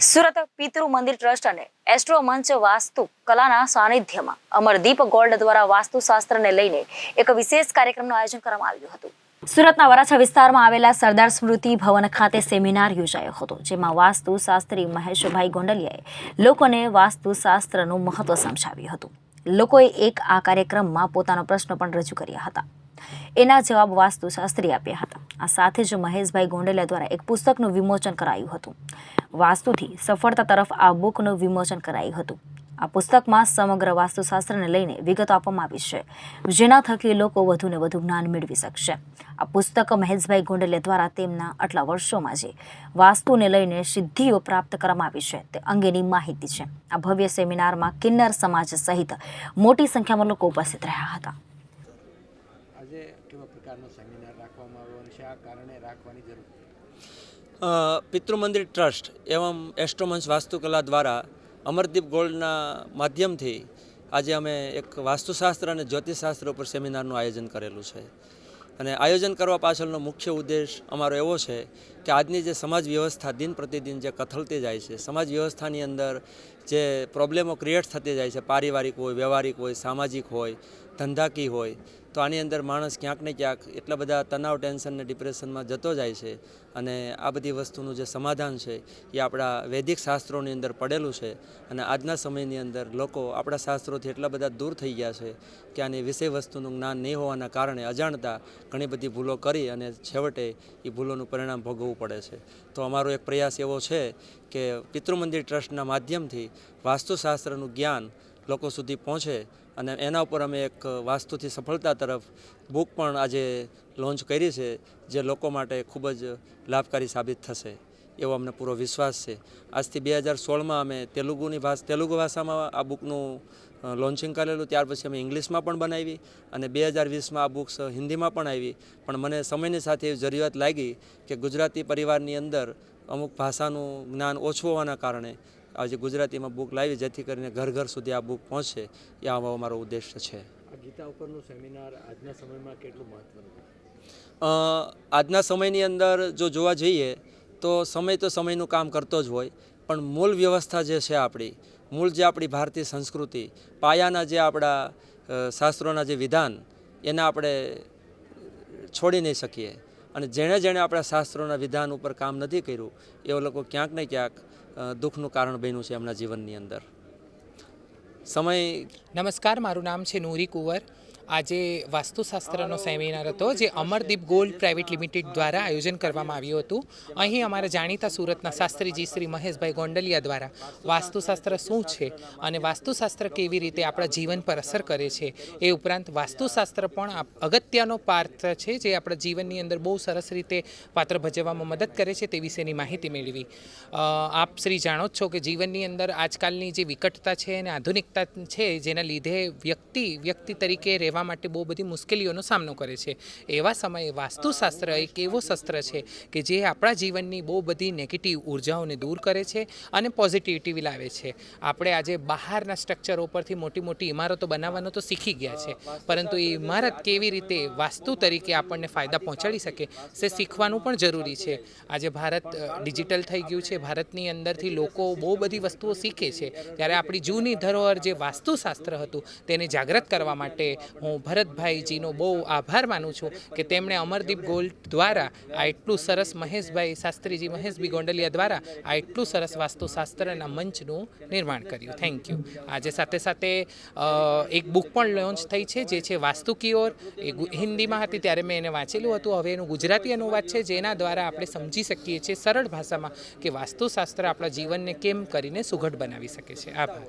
સુરત પિતૃ મંદિર ટ્રસ્ટ અને એસ્ટ્રો મંચ વાસ્તુ કલાના સાનિધ્યમાં અમરદીપ ગોલ્ડ દ્વારા વાસ્તુશાસ્ત્રને લઈને એક વિશેષ કાર્યક્રમનું આયોજન કરવામાં આવ્યું હતું. સુરતના વરાછા વિસ્તારમાં આવેલા સરદાર સ્મૃતિ ભવન ખાતે સેમિનાર યોજાયો હતો, જેમાં વાસ્તુશાસ્ત્રી મહેશભાઈ ગોંડલિયાએ લોકોને વાસ્તુશાસ્ત્રનું મહત્વ સમજાવ્યું હતું. લોકોએ એક આ કાર્યક્રમમાં પોતાનો પ્રશ્ન પણ રજૂ કર્યા હતા. એના જવાબ વાસ્તુશાસ્ત્રી આપ્યા હતા. આ સાથે જ મહેશભાઈ ગોંડલિયા દ્વારા એક પુસ્તકનું વિમોચન કરાયું હતું. વાસ્તુથી સફળતા તરફ આ બુકનું વિમોચન કરાયું હતું. આ પુસ્તકમાં સમગ્ર વાસ્તુશાસ્ત્રને લઈને વિગતો આપવામાં આવી છે. જેના થકી લોકો વધુને વધુ જ્ઞાન મેળવી શકશે. આ પુસ્તક મહેશભાઈ ગોંડલિયા દ્વારા તેમના આટલા વર્ષોમાં જે વાસ્તુને લઈને સિદ્ધિઓ પ્રાપ્ત કરવામાં આવી છે, તે અંગેની માહિતી છે. આ ભવ્ય સેમિનારમાં કિન્નર સમાજ સહિત મોટી સંખ્યામાં લોકો ઉપસ્થિત રહ્યા હતા. પ્રકારનો સેમિનાર રાખવામાં આવ્યો અને શા કારણે રાખવાની જરૂર? પિતૃમંદિર ટ્રસ્ટ એવમ એસ્ટ્રોમંચ વાસ્તુકલા દ્વારા અમરદીપ ગોલ્ડના માધ્યમથી આજે અમે એક વાસ્તુશાસ્ત્ર અને જ્યોતિષશાસ્ત્ર ઉપર સેમિનારનું આયોજન કરેલું છે. અને આયોજન કરવા પાછળનો મુખ્ય ઉદ્દેશ અમારો એવો છે કે આજની જે સમાજ વ્યવસ્થા દિન પ્રતિદિન જે કથળતી જાય છે, સમાજ વ્યવસ્થાની અંદર જે પ્રોબ્લેમો ક્રિએટ થતી જાય છે, પારિવારિક હોય, વ્યવહારિક હોય, સામાજિક હોય ધંધાકી હોય, તો આની અંદર માણસ ક્યાંક ને ક્યાંક એટલા બધા તણાવ ટેન્શન ને ડિપ્રેશનમાં જતો જાય છે અને આ બધી વસ્તુનું જે સમાધાન છે એ આપણા વૈદિક શાસ્ત્રોની અંદર પડેલું છે અને આજના સમયની અંદર લોકો આપણા શાસ્ત્રોથી એટલા બધા દૂર થઈ ગયા છે કે આની વિષય વસ્તુનું જ્ઞાન નહીં હોવાના કારણે અજાણતા ઘણી બધી ભૂલો કરી અને છેવટે એ ભૂલોનું પરિણામ ભોગવવું પડે છે. તો અમારો એક પ્રયાસ એવો છે કે પિતૃમંદિર ટ્રસ્ટના માધ્યમથી વાસ્તુશાસ્ત્રનું જ્ઞાન લોકો સુધી પહોંચે અને એના ઉપર અમે એક વાસ્તુથી સફળતા તરફ બુક પણ આજે લોન્ચ કરી છે, જે લોકો માટે ખૂબ જ લાભકારી સાબિત થશે. એવો અમને પૂરો વિશ્વાસ છે. આજથી બે હજાર સોળમાં અમે તેલુગુની ભાષા તેલુગુ ભાષામાં આ બુકનું લોન્ચિંગ કરેલું ત્યાર પછી અમે ઇંગ્લિશમાં પણ બનાવી અને બે હજાર વીસમાં આ બુક્સ હિન્દીમાં પણ આવી. પણ મને સમયની સાથે એવી જરૂરિયાત લાગી કે ગુજરાતી પરિવારની અંદર અમુક ભાષાનું જ્ઞાન ઓછું હોવાના કારણે આજે ગુજરાતીમાં બુક લાવી જેથી કરીને ઘર ઘર સુધી આ બુક પહોંચે. એ આવો અમારો ઉદ્દેશ છે. આ ગીતા ઉપરનું સેમિનાર આજના સમયમાં કેટલું મહત્વનું આજના સમયની અંદર જો જોવા જઈએ તો સમય તો સમયનું કામ કરતો જ હોય, પણ મૂળ વ્યવસ્થા જે છે આપણી, મૂળ જે આપણી ભારતીય સંસ્કૃતિ, પાયાના જે આપણા શાસ્ત્રોના જે વિધાન, એને આપણે છોડી નહીં શકીએ. અને જેણે જેણે આપણા શાસ્ત્રોના વિધાન ઉપર કામ નથી કર્યું, એવા લોકો ક્યાંક ને ક્યાંક દુઃખનું કારણ બન્યું છે એમના જીવનની અંદર. સમય નમસ્કાર, મારું નામ છે નૂરી કુંવર. આજે વાસ્તુશાસ્ત્રનો સેમિનાર હતો, જે અમરદીપ ગોલ્ડ પ્રાઇવેટ લિમિટેડ દ્વારા આયોજન કરવામાં આવ્યું હતું. અહીં અમારા જાણીતા સુરતના શાસ્ત્રીજી શ્રી મહેશભાઈ ગોંડલિયા દ્વારા વાસ્તુશાસ્ત્ર શું છે અને વાસ્તુશાસ્ત્ર કેવી રીતે આપણા જીવન પર અસર કરે છે, એ ઉપરાંત વાસ્તુશાસ્ત્ર પણ અગત્યનો પાત્ર છે, જે આપણા જીવનની અંદર બહુ સરસ રીતે પાત્ર ભજવવામાં મદદ કરે છે, તે વિશેની માહિતી મેળવી. આપ શ્રી જાણો જ છો કે જીવનની અંદર આજકાલની જે વિકટતા છે અને આધુનિકતા છે, જેના લીધે વ્યક્તિ વ્યક્તિ તરીકે રહેવા માટે બહુ બધી મુશ્કેલીઓનો સામનો કરે છે. એવા સમયે વાસ્તુશાસ્ત્ર એક એવો શસ્ત્ર છે કે જે આપણા જીવનની બહુ બધી નેગેટિવ ઉર્જાઓને દૂર કરે છે અને પોઝિટિવિટી લાવે છે. આપણે આજે બહારના સ્ટ્રક્ચરો પરથી મોટી મોટી ઇમારતો બનાવવાનો તો શીખી ગયા છે. પરંતુ એ ઇમારત કેવી રીતે વાસ્તુ તરીકે આપણને ફાયદા પહોંચાડી શકે તે શીખવાનું પણ જરૂરી છે. આજે ભારત ડિજિટલ થઈ ગયું છે. ભારતની અંદરથી લોકો બહુ બધી વસ્તુઓ શીખે છે. ત્યારે આપણી જૂની ધરોહર જે વાસ્તુશાસ્ત્ર હતું તેને જાગૃત કરવા માટે હું ભરતભાઈજીનો બહુ આભાર માનું છું કે તેમણે અમરદીપ ગોલ્ડ દ્વારા આ એટલું સરસ મહેશભાઈ શાસ્ત્રીજી, મહેશભાઈ ગોંડલિયા દ્વારા આ એટલું સરસ વાસ્તુશાસ્ત્રના મંચનું નિર્માણ કર્યું. થેન્ક યુ આજે સાથે સાથે એક બુક પણ લોન્ચ થઈ છે, જે છે વાસ્તુ કિયોર એ હિન્દીમાં હતી, ત્યારે મેં એને વાંચેલું હતું. હવે એનું ગુજરાતી અનુવાદ છે, જેના દ્વારા આપણે સમજી શકીએ છીએ સરળ ભાષામાં કે વાસ્તુશાસ્ત્ર આપણા જીવનને કેમ કરીને સુઘડ બનાવી શકે છે. આભાર.